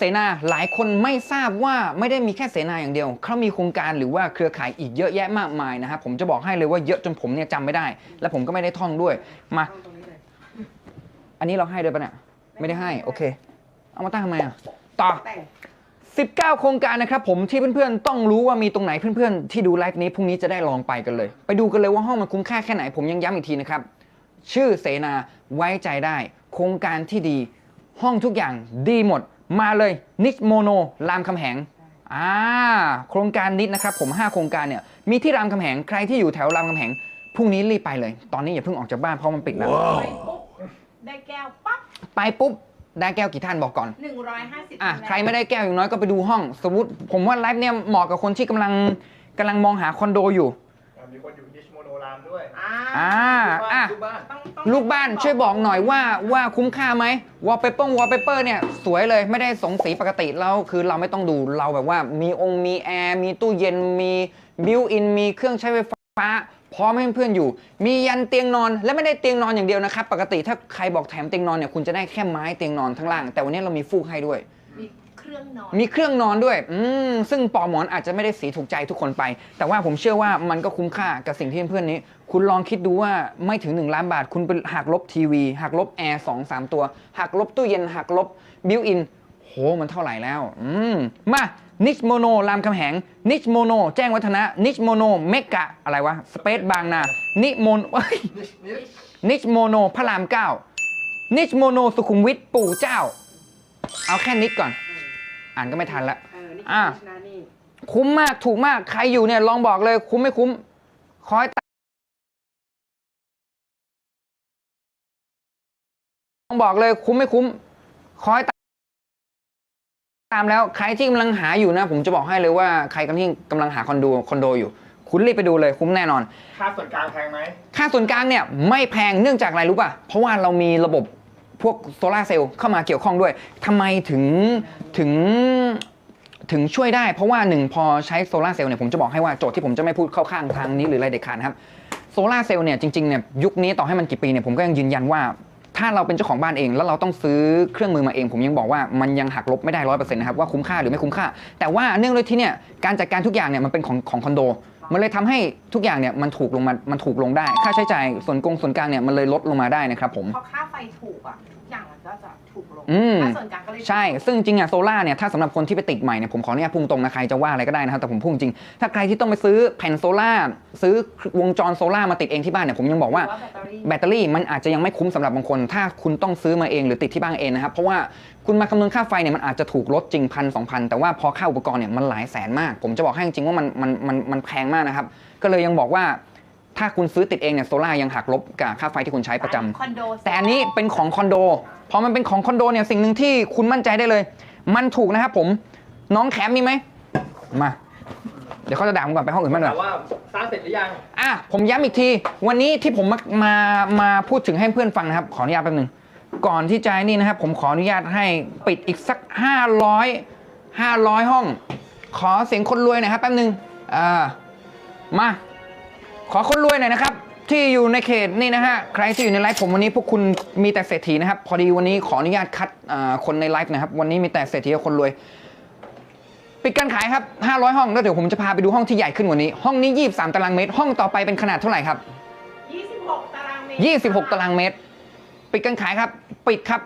เสนาหลายคนไม่ทราบว่าไม่ได้มีแค่เสนาอย่างเดียวเขามีโครงการหรือว่าเครือข่ายอีกเยอะแยะมากมายนะครับผมจะบอกให้เลยว่าเยอะจนผมเนี่ยจำไม่ได้ และผมก็ไม่ได้ท่องด้วยมาตรงนี้เลยอันนี้เราให้ด้วยปะเนี่ยไม่ได้ให้โอเค เอามาตั้งทำไมอะต่อแต่ง19 โครงการนะครับผมที่เพื่อนๆ ต้องรู้ว่ามีตรงไหนเพื่อนๆ ที่ดูไลฟ์นี้พรุ่งนี้จะได้ลองไปกันเลย ไปดูกันเลยว่าห้องมันคุ้มค่าแค่ไหนผมยังย้ำอีกทีนะครับ ชื่อเสนาไว้ใจได้ โครงการที่ดี ห้องทุกอย่างดีหมด มาเลยนิชโมโนรามคำแหงอ่าโครงการนิดนะครับผม 5 โครงการเนี่ยมีที่รามคำแหงใครที่อยู่แถวรามคำแหงพรุ่งนี้รีบไปเลย ตอนนี้อย่าเพิ่งออกจากบ้านเพราะมันปิดแล้ว ไปปุ๊บได้แก้วปั๊บ ไปปุ๊บ ได้แก้วกี่ท่านบอกก่อนหนึ่งร้อยห้าสิบอะใครไม่ได้แก้วอย่างน้อยก็ไปดูห้อง สมมติผมว่าไลฟ์เนี่ยเหมาะกับคนที่กำลังกำลังมองหาคอนโดอยู่อ่า มีคนอยู่ดิชโมโนรามด้วยอ่าอ่าอะลูกบ้านต้องต้องลูกบ้านช่วยบอกหน่อยว่าว่าคุ้มค่าไหมวอลเปเปอร์วอลเปเปอร์เนี่ย สวยเลยไม่ได้สงสีปกติแล้วคือเราไม่ต้องดูเราแบบว่ามีองค์มีแอร์ มีตู้เย็นมีบิวอินมีเครื่องใช้ไฟฟ้า พร้อมให้เพื่อนๆอยู่ มียันเตียงนอนและไม่ได้เตียงนอนอย่างเดียวนะครับ ปกติถ้าใครบอกแถมเตียงนอนเนี่ยคุณจะได้แค่ไม้เตียงนอนทั้างล่าง แต่วันนี้เรามีฟูกให้ด้วยมี เครื่องนอน มีเครื่องนอนด้วย อืม ซึ่งปอหมอนอาจจะไม่ได้สีถูกใจทุกคนไป แต่ว่าผมเชื่อว่ามันก็คุ้มค่ากับสิ่งที่เพื่อนๆนี้ คุณลองคิดดูว่าไม่ถึง 1 ล้านบาท คุณไปหักลบทีวี หักลบแอร์สองสามตัว หักลบตู้เย็น หักลบบิวอิน โห มันเท่าไหร่แล้ว อืม มานิชโมโนรามคำแหง นิชโมโน แจ้งวัฒนะ นิชโมโน เมกะ อะไรวะ สเปซบางนา นิโมนนิชนิชนิชโมโน พระรามเก้านิชโมโน สุขุมวิท ปู่เจ้า เอาแค่นิดก่อน อ่านก็ไม่ทันละเออนี่อะคือนานี่คุ้มมากถูกมากใครอยู่เนี่ยลองบอกเลยคุ้มไม่คุ้มคอยตามลองบอกเลยคุ้มไม่คุ้มคอยตามตามแล้วใครที่กำลังหาอยู่นะ ผมจะบอกให้เลยว่าใครกำลังกำลังหาคอนโดคอนโดอยู่ คุณรีบไปดูเลยคุ้มแน่นอน ค่าส่วนกลางแพงไหม ค่าส่วนกลางเนี่ยไม่แพงเนื่องจากอะไรรู้ป่ะ เพราะว่าเรามีระบบ พวกโซลาร์เซลล์เข้ามาเกี่ยวข้องด้วยทำไมถึงถึงถึงช่วยได้เพราะว่าหนึ่งพอใช้โซลาร์เซลล์เนี่ยผมจะบอกให้ว่าโจทย์ที่ผมจะไม่พูดเข้าข้างทางนี้หรืออะไรเด็ดขาดนะครับโซลาร์เซลล์เนี่ยจริงๆเนี่ยยุคนี้ต่อให้มันกี่ปีเนี่ยผมก็ยังยืนยันว่า ถ้าเราเป็นเจ้าของบ้านเอง แล้วเราต้องซื้อเครื่องมือมาเอง ผมยังบอกว่ามันยังหักลบไม่ได้ร้อยเปอร์เซ็นต์นะครับว่าคุ้มค่าหรือไม่คุ้มค่า แต่ว่าเนื่องด้วยที่เนี่ยการจัดการทุกอย่างเนี่ยมันเป็นของของคอนโด มันเลยทำให้ทุกอย่างเนี่ยมันถูกลงมา มันถูกลงได้ ค่าใช้จ่ายส่วนกงส่วนกลางเนี่ยมันเลยลดลงมาได้นะครับผมเพราะค่าไฟถูกอะทุกอย่าง ก็จะถูกลงอืม ค่าส่วนกลางก็เลยถูกใช่ ซึ่งจริงอะโซล่าเนี่ย ถ้าสำหรับคนที่ไปติดใหม่เนี่ย ผมขออนุญาตพุ่งตรงนะ ใครจะว่าอะไรก็ได้นะครับ แต่ผมพุ่งจริง ถ้าใครที่ต้องไปซื้อแผ่นโซล่า ซื้อวงจรโซล่ามาติดเองที่บ้านเนี่ย ผมยังบอกว่าหรือแบตเตอรี่ แบตเตอรี่มันอาจจะยังไม่คุ้มสำหรับบางคน ถ้าคุณต้องซื้อมาเองหรือติดที่บ้านเองนะครับ เพราะว่าคุณมาคำนวณค่าไฟเนี่ยมันอาจจะถูกลดจริงพันสองพันแต่ว่าพอค่าอุปกรณ์เนี่ยมันหลายแสนมาก ผมจะบอกให้จริงๆว่ามันมันมันมันแพงมากนะครับ ก็เลยยังบอกว่า ถ้าคุณซื้อติดเองเนี่ยโซล่ายังหักลบกับค่าไฟที่คุณใช้ประจำคอนโดแต่อันนี้เป็นของคอนโดพอมันเป็นของคอนโดเนี่ยสิ่งหนึ่งที่คุณมั่นใจได้เลย มันถูกนะครับผมน้องแคมมีไหมมา เดี๋ยวเขาจะด่าผมก่อนไปห้องอื่นบ้างดีกแต่ว่าว่าสร้างเสร็จหรือยัง อะผมย้ำอีกที วันนี้ที่ผมมามามาพูดถึงให้เพื่อนฟังนะครับ ขออนุญาตแป๊บนึงก่อนที่จะนี่นะครับ ผมขออนุญาตให้ปิดอีกสัก 500 500 ห้อง ขอเสียงคนรวยหน่อยครับแป๊บนึงอ่ามา ขอคนรวยหน่อยนะครับ ที่อยู่ในเขตนี่นะฮะใครที่อยู่ในไลฟ์ผมวันนี้พวกคุณมีแต่เศรษฐีนะครับ พอดีวันนี้ขออนุญาตคัดอ่าคนในไลฟ์นะครับ วันนี้มีแต่เศรษฐีกับคนรวยปิดการขายครับ 500 ห้อง แล้วเดี๋ยวผมจะพาไปดูห้องที่ใหญ่ขึ้นกว่านี้ ห้องนี้ 23 ตารางเมตร ห้องต่อไปเป็นขนาดเท่าไหร่ครับ 26 ตารางเมตร 26 ตารางเมตร ปิดการขายครับ ปิดครับ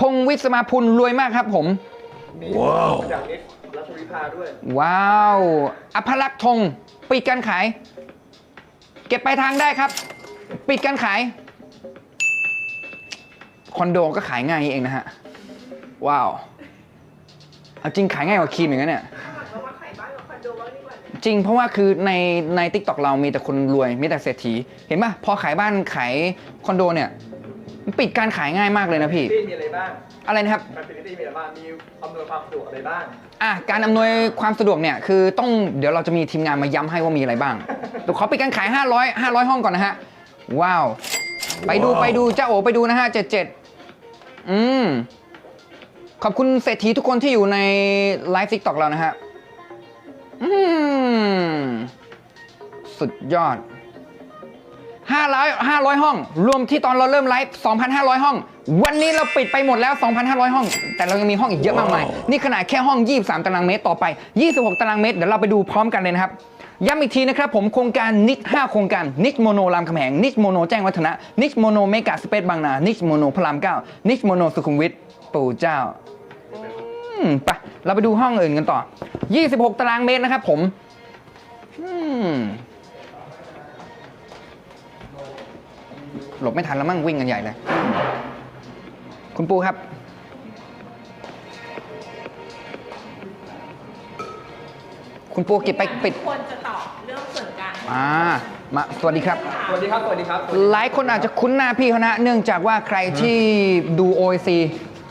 พงวิศมาพุลรวยมากครับผมมีว้าวจากนิชรัชวิภาด้วย ว้าว อภลักษ์ธง ปิดการขาย เก็บไปลายทางได้ครับ ปิดการขาย คอนโดก็ขายง่ายเองนะฮะ ว้าวเอาจริงขายง่ายกว่าครีมอย่างนั้นเนี่ยเรามาขายบ้านกับคอนโดบ้างดีกว่าจริงเพราะว่าคือในในทิกตอกเรามีแต่คนรวยมีแต่เศรษฐี เห็นป่ะพอขายบ้านขายคอนโดเนี่ย ปิดการขายง่ายมากเลยนะพี่ที่มีอะไรบ้าง อะไรนะครับแฟซิลิตี้มีอะไรบ้าง มีอำนวยความสะดวกอะไรบ้าง อะการอำนวยความสะดวกเนี่ยคือต้องเดี๋ยวเราจะมีทีมงานมาย้ำให้ว่ามีอะไรบ้างเดี๋ยวขอปิดการขาย 500 500 ห้องก่อนนะฮะ ว้าว ไปดูว้าวไปดูเจ้าโอไปดูนะฮะ77 อืม ขอบคุณเศรษฐีทุกคนที่อยู่ในไลฟ์ทิกตอกเรานะฮะ อืม สุดยอด 500 500 ห้อง รวมที่ตอนเราเริ่มไลฟ์ 2,500 ห้อง วันนี้เราปิดไปหมดแล้ว 2,500 ห้อง แต่เรายังมีห้องอีกเยอะมากมาย นี่ขนาดแค่ห้อง 23 ตารางเมตรต่อไป 26 ตารางเมตร เดี๋ยวเราไปดูพร้อมกันเลยนะครับ ย้ำอีกทีนะครับผมโครงการนิก5โครงการนิกโมโนรามคำแหงนิกโมโนแจ้งวัฒนะนิกโมโนเมกาสเปซบางนานิกโมโนพระราม9นิกโมโนสุขุมวิทปู่เจ้าอืมไปเราไปดูห้องอื่นกันต่อ 26 ตารางเมตรนะครับผมอืม หลบไม่ทันแล้วมั่งวิ่งกันใหญ่เลย คุณปูครับ คุณปูกิบไปปิด ควรจะตอบเรื่องส่วนกลางอ่า มา สวัสดีครับ สวัสดีครับ สวัสดีครับ หลายคนอาจจะคุ้นหน้าพี่เขานะ เนื่องจากว่าใครที่ดู OIC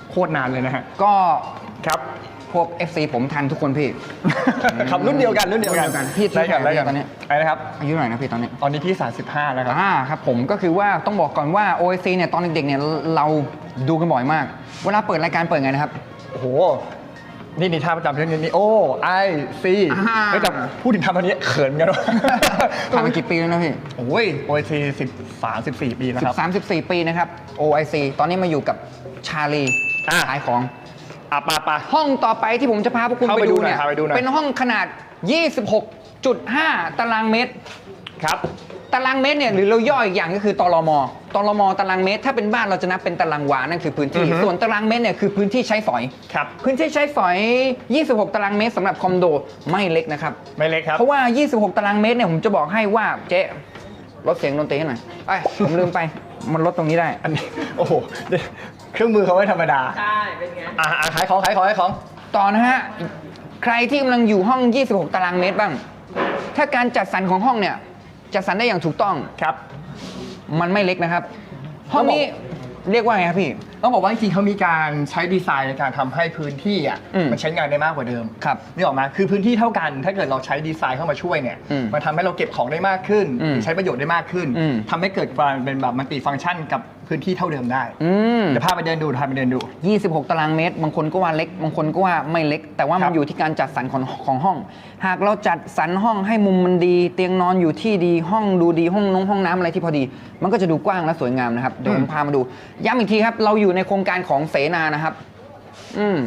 โคตรนานเลยนะฮะ ก็ครับ พวก FC ผมทันทุกคนพี่ ครับรุ่นเดียวกันรุ่นเดียวกันรุ่นเดียวกันพี่ได้ครับพี่ได้ครับตอนนี้อะไรนะครับ อายุเท่าไหร่นะพี่ตอนนี้ ตอนนี้พี่ 35 แล้วครับ อ่าครับผมก็คือว่าต้องบอกก่อนว่า OIC เนี่ยตอนเด็กๆเนี่ยเราดูกันบ่อยมาก เวลาเปิดรายการเปิดไงนะครับ โอ้โห นี่นี่ท่าประจำเรื่องนี้นี่โอ้ไอซีอ่าก็จะพูดถึงทำตอนนี้เขินกันวะผ่านมากี่ปีแล้วนะพี่ โอ้ยโอซีสิบสามสิบสี่ปีแล้วครับ 13 14 ปีนะครับ OIC ตอนนี้มาอยู่กับชาลีอ่า ขายของ อะปาปาห้องต่อไปที่ผมจะพาพวกคุณเข้าไปไปดูดูหน่อยเนี่ย พาไปดูหน่อย เป็นห้องขนาด 26.5 ตารางเมตร ครับ ตารางเมตรเนี่ยหรือเราย่ออีกอย่างก็คือตรมตรมตารางเมตร ถ้าเป็นบ้านเราจะนับเป็นตารางวานั่นคือพื้นที่ อือฮึ ส่วนตารางเมตรเนี่ยคือพื้นที่ใช้สอย ครับ พื้นที่ใช้สอย 26 ตารางเมตรสำหรับคอมโดไม่เล็กนะครับ ไม่เล็กครับ เพราะว่า 26 ตารางเมตรเนี่ยผมจะบอกให้ว่าเจ๊ลดเสียงดนตรีให้หน่อยไอ้ยผมลืมไป มันลดตรงนี้ได้ อันนี้ โอ้โห เครื่องมือเขาไม่ธรรมดา ใช่ เป็นไง อะอะขายของขายของขายของ ต่อนะฮะ ใครที่กำลังอยู่ห้อง 26 ตารางเมตรบ้าง ถ้าการจัดสรรของห้องเนี่ย จัดสรรได้อย่างถูกต้อง ครับ มันไม่เล็กนะครับ ห้องนี้เรียกว่าไงครับพี่ต้องบอกว่าจริงๆเขามีการใช้ดีไซน์ในการทำให้พื้นที่อะอืมมันใช้งานได้มากกว่าเดิมครับนี่ออกมาคือพื้นที่เท่ากัน ถ้าเกิดเราใช้ดีไซน์เข้ามาช่วยเนี่ยอืมมันทำให้เราเก็บของได้มากขึ้น อืมใช้ประโยชน์ได้มากขึ้นอืม ทำให้เกิดความเป็นแบบมัลติฟังก์ชันกับพื้นที่เท่าเดิมได้อืม เดี๋ยวพาไปเดินดูพาไปเดินดู 26 ตารางเมตร บางคนก็ว่าเล็ก บางคนก็ว่าไม่เล็ก แต่ว่าครัมันบอยู่ที่การจัดสรรของของห้อง หากเราจัดสรรห้องให้มุมมันดี เตียงนอนอยู่ที่ดี ห้องดูดี ห้องนงห้องน้ำอะไรที่พอดี มันก็จะดูกว้างและสวยงามนะครับ เดี๋ยวผมพามาดู ย้ำอีกทีครับ เราอยู่ในโครงการของเสนานะครับ อืม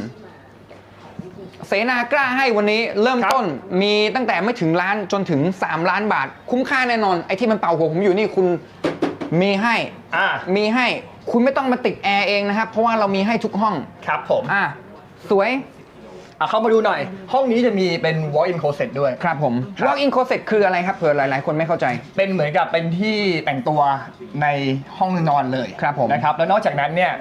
เสนากล้าให้วันนี้เริ่มครับต้นมีตั้งแต่ไม่ถึงล้านจนถึง 3 ล้านบาท คุ้มค่าแน่นอน ไอ้ที่มันเป่าหัวผมอยู่นี่คุณมีให้อ่ามีให้คุณไม่ต้องมาติดแอร์เองนะครับ เพราะว่าเรามีให้ทุกห้องครับผมอะสวย อะเข้ามาดูหน่อย ห้องนี้จะมีเป็น walk-in closet ด้วย ครับผมครับ walk-in closet คืออะไรครับเผื่อหลาย ๆ คนไม่เข้าใจ เป็นเหมือนกับเป็นที่แต่งตัวในห้องนอนเลยครับผมนะครับแล้วนอกจากนั้นเนี่ย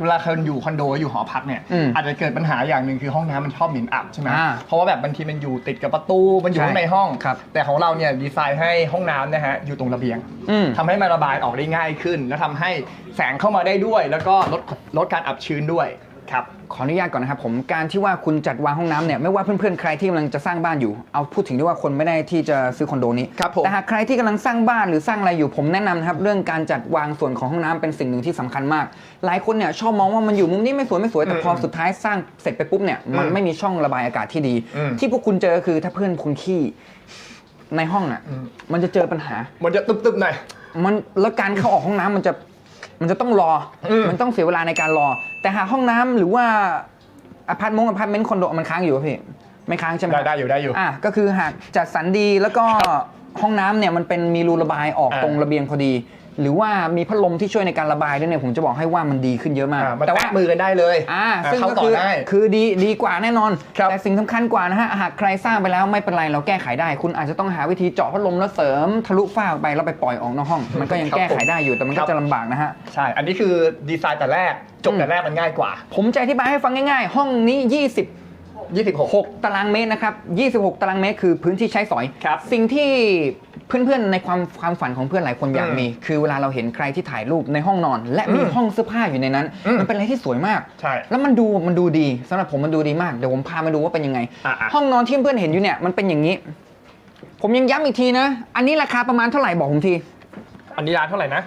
เวลาคนอยู่คอนโดอยู่หอพักเนี่ยอืมอาจจะเกิดปัญหาอย่างหนึ่งคือห้องน้ำมันชอบเหม็นอับใช่ไหมอ่าเพราะว่าแบบบางทีมันอยู่ติดกับประตูมันอยู่ใช่ข้างในห้อง ครับ แต่ของเราเนี่ยดีไซน์ให้ห้องน้ำนะฮะอยู่ตรงระเบียง อืม ทำให้มันระบายออกได้ง่ายขึ้น แล้วทำให้แสงเข้ามาได้ด้วย แล้วก็ลดลดการอับชื้นด้วยครับ ขออนุญาตก่อนนะครับผมการที่ว่าคุณจัดวางห้องน้ำเนี่ยไม่ว่าเพื่อนๆใครที่กำลังจะสร้างบ้านอยู่ เอาพูดถึงที่ว่าคนไม่ได้ที่จะซื้อคอนโดนี้ครับผม แต่หากใครที่กำลังสร้างบ้านหรือสร้างอะไรอยู่ผมแนะนำนะครับเรื่องการจัดวางส่วนของห้องน้ำเป็นสิ่งหนึ่งที่สำคัญมาก หลายคนเนี่ยชอบมองว่ามันอยู่มุมนี้ไม่สวยไม่สวยแต่พอสุดท้ายสร้างเสร็จไปปุ๊บเนี่ยมันไม่มีช่องระบายอากาศที่ดี อืม ที่พวกคุณเจอคือถ้าเพื่อนคุณขี้ในห้องอะอืมมันจะเจอปัญหา มันจะตึบๆหน่อย มันแล้วการเข้าออกห้องน้ำมันจะ มันจะต้องรออม มันต้องเสียเวลาในการรอ แต่หากห้องน้ำหรือว่าอพาร์ตมงอพาร์ตเมนต์คอนโดมันค้างอยู่ป่ะพี่ไม่ค้างใช่ไหมได้ได้อยู่ได้อยู่ อะก็คือหากจัดสรรดีแล้วก็ห้องน้ำเนี่ยมันเป็นมีรูระบายออกอ่า ตรงระเบียงพอดี หรือว่ามีพัดลมที่ช่วยในการระบายด้วยเนี่ยผมจะบอกให้ว่ามันดีขึ้นเยอะมากอ่ามันแต่ว่าแตะมือกันได้เลยอ่าอ่าซึ่งเข้าก็ต่อคือได้คือดีดีกว่าแน่นอนครับแต่สิ่งสำคัญกว่านะฮะหากใครสร้างไปแล้วไม่เป็นไรเราแก้ไขได้ คุณอาจจะต้องหาวิธีเจาะพัดลมแล้วเสริมทะลุฝ้าออกไปแล้วไปปล่อยออกนอกห้อง มันก็ยังแก้ไขได้อยู่แต่มันก็จะลำบากนะฮะใช่ อันนี้คือดีไซน์แต่แรกจบแต่แรกมันง่ายกว่า ผมจะอธิบายให้ฟังง่ายๆ ห้องนี้ 26 26ตารางเมตรนะครับ 26 ตารางเมตรคือพื้นที่ใช้สอย ครับสิ่งที่เพื่อนๆ ในความความฝันของเพื่อนหลายคนอยากอืมมี คือเวลาเราเห็นใครที่ถ่ายรูปในห้องนอน และมีอืมห้องเสื้อผ้าอยู่ในนั้น อืม มันเป็นอะไรที่สวยมาก ใช่ แล้วมันดูมันดูดีสำหรับผมมันดูดีมาก เดี๋ยวผมพามาดูว่าเป็นยังไง อะๆห้องนอนที่เพื่อนๆเห็นอยู่เนี่ยมันเป็นอย่างนี้ ผมยังย้ำอีกทีนะ อันนี้ราคาประมาณเท่าไหร่บอกผมที อันนี้ร้านเท่าไหร่นะ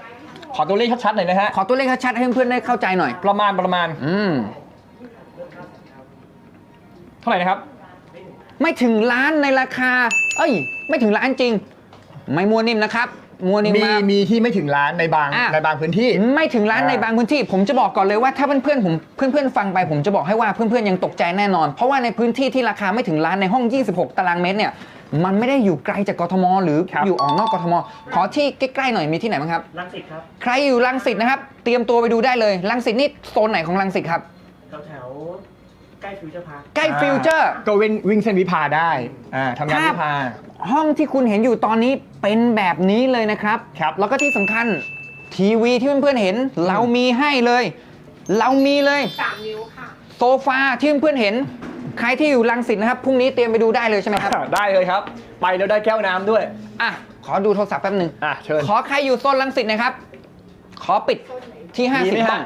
ขอตัวเลขชัดๆหน่อยนะฮะ ขอตัวเลขชัดๆให้เพื่อนๆได้เข้าใจหน่อย ประมาณประมาณ อืม เท่าไหร่นะครับ ไม่ถึงล้านในราคา เอ้ย ไม่ถึงล้านจริง ไม่มัวนิ่มนะครับ มัวนิวมีมามีที่ไม่ถึงล้านในบางอะ ในบางพื้นที่ ไม่ถึงล้านอ่าในบางพื้นที่ ผมจะบอกก่อนเลยว่าถ้าเพื่อนๆผมเพื่อนๆฟังไป ผมจะบอกให้ว่าเพื่อนๆยังตกใจแน่นอน เพราะว่าในพื้นที่ที่ราคาไม่ถึงล้านในห้อง 26 ตารางเมตรเนี่ยมันไม่ได้อยู่ไกลจากกทม หรือครับ อยู่ออกนอกกทม ขอที่ใกล้ๆหน่อยมีที่ไหนบ้างครับรังสิตครับใครอยู่รังสิตนะครับ เตรียมตัวไปดูได้เลยรังสิตนี่โซนไหนของรังสิตครับ แถวแถวๆ ใกล้ฟิวเจอร์พาร์คใกล้ฟิวเจอร์ ก็วิ่งวิ่งเส้นวิภาได้อ่าทำงานครับวิภา ห้องที่คุณเห็นอยู่ตอนนี้เป็นแบบนี้เลยนะครับ ครับ แล้วก็ที่สำคัญทีวีที่เพื่อนๆเห็น เรามีให้เลย เรามีเลยสามนิ้วค่ะ โซฟาที่เพื่อนๆเห็น ใครที่อยู่รังสิตนะครับพรุ่งนี้เตรียมไปดูได้เลยใช่ไหมครับได้เลยครับ ไปแล้วได้แก้วน้ำด้วย อะขอดูโทรศัพท์แป๊บหนึ่งอะเชิญ ขอใครอยู่โซนรังสิตนะครับ ขอปิดที่ มีไหม50ห้อฮะง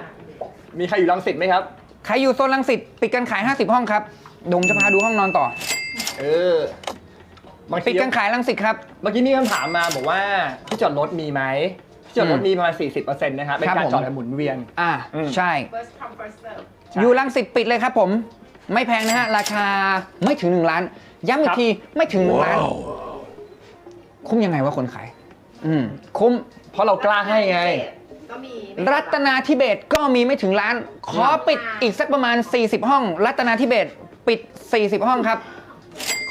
มีใครอยู่รังสิตไหมครับ ใครอยู่โซนรังสิตปิดการขาย 50 ห้องครับเดยวผมจะพาดูห้องนอนต่อ เออบางทีปิดการขายรังสิตครับ เมื่อกี้มีคำถามมาบอกว่าที่จอดรถมีไหมที่จอดรถอืมมีประมาณ 40%นะครับเป็นครับการผม จอดแบบหมุนเวียน อะอืม ใช่ first come first serve อยู่รังสิตปิดเลยครับผม ไม่แพงนะฮะ ราคาไม่ถึง 1 ล้าน ย้ำอีครักบ ทีไม่ถึง 1 ล้าน คุ้มยังไงวะคนขาย อืมคุ้ม เพราะเรากล้าให้ไงก็ มีรัตนาธิเบศก็มีไม่ถึงล้าน ขอปิดอีกสักประมาณ 40 ห้อง รัตนาธิเบศปิด 40 ห้องครับ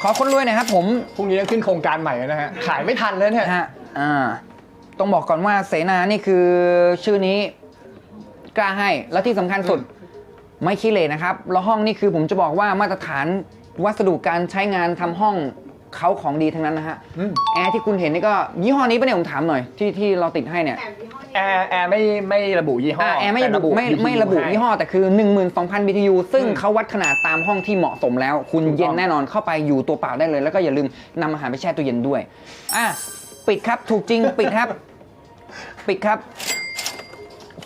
ขอคนรวยหน่อยครับผมพรุ่งนี้ต้องขึ้นโครงการใหม่แล้วนะฮะ ขายไม่ทันเลยเนี่ยฮะอ่าต้องบอกก่อนว่าเสนานี่คือชื่อนี้กล้าให้แล้วที่สำคัญสุดไม่ขี้เหร่นะครับ แล้วห้องนี่คือผมจะบอกว่ามาตรฐานวัสดุการใช้งานทำห้องเขาของดีทั้งนั้นนะฮะ อืม แอร์ที่คุณเห็นนี่ก็ยี่ห้อนี้ปะเนี่ยผมถามหน่อยที่ที่เราติดให้เนี่ย แต่ยี่ห้อ แอนี้ร์แอร์ไม่ไม่ระบุยี่ห้ออ่าอแอร์ไม่แต่ระบุไม่ BTU ไม่ระบุให้ยี่ห้อแต่คือ 12,000 BTU ซึ่งอืมเขาวัดขนาดตามห้องที่เหมาะสมแล้ว คุณถูกต้องเย็นแน่นอนเข้าไปอยู่ตัวเปล่าได้เลย แล้วก็อย่าลืมนำอาหารไปแช่ตู้เย็นด้วยอะปิดครับถูกจริงปิดครับ ปิดครับ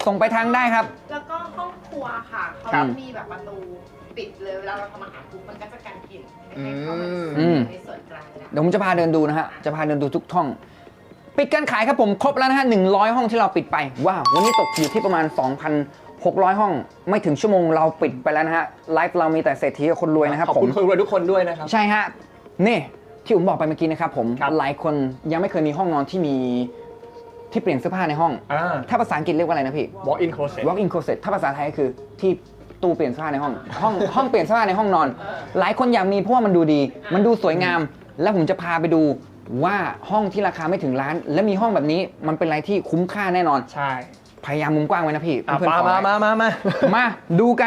ส่งไปทางได้ครับ แล้วก็ห้องครัวค่ะเขาครับจะมีแบบประตูปิดเลยเวลาเราทำอาหารปุ๊บมันก็จะกันกลิ่นไม่ให้เข้าอืมามในส่วนกลางนะ เดี๋ยวผมจะพาเดินดูนะฮะ จะพาเดินดูทุกห้อง ปิดการขายครับผมครบแล้วนะฮะ100 ห้องที่เราปิดไป ว้าว วันนี้ตกอยู่ที่ประมาณ 2,600 ห้อง ไม่ถึงชั่วโมงเราปิดไปแล้วนะฮะ ไลฟ์เรามีแต่เศรษฐีกับคนรวยนะครับขอบผม คุณคนรวยทุกคนด้วยนะครับ ใช่ฮะ นี่ที่ผมบอกไปเมื่อกี้นะครับผม ครับ หลายคนยังไม่เคยมีห้องนอนที่มีที่เปลี่ยนเสื้อผ้าในห้อง อ่า ถ้าภาษาอังกฤษเรียกว่าอะไรนะพี่ walk in closet walk in closet ถ้าภาษาไทยก็คือที่ตู้เปลี่ยนเสื้อผ้าในห้อง ห้องห้องเปลี่ยนเสื้อผ้าในห้องนอน หลายคนอยากมีเพราะว่ามันดูดี มันดูสวยงาม แล้วผมจะพาไปดู ว่าห้องที่ราคาไม่ถึงล้าน และมีห้องแบบนี้มันเป็นอะไรที่คุ้มค่าแน่นอน ใช่พยายามมุมกว้างไว้นะพี่อะเพื่อนๆมาขอมาไว้มามามา มาดูกัน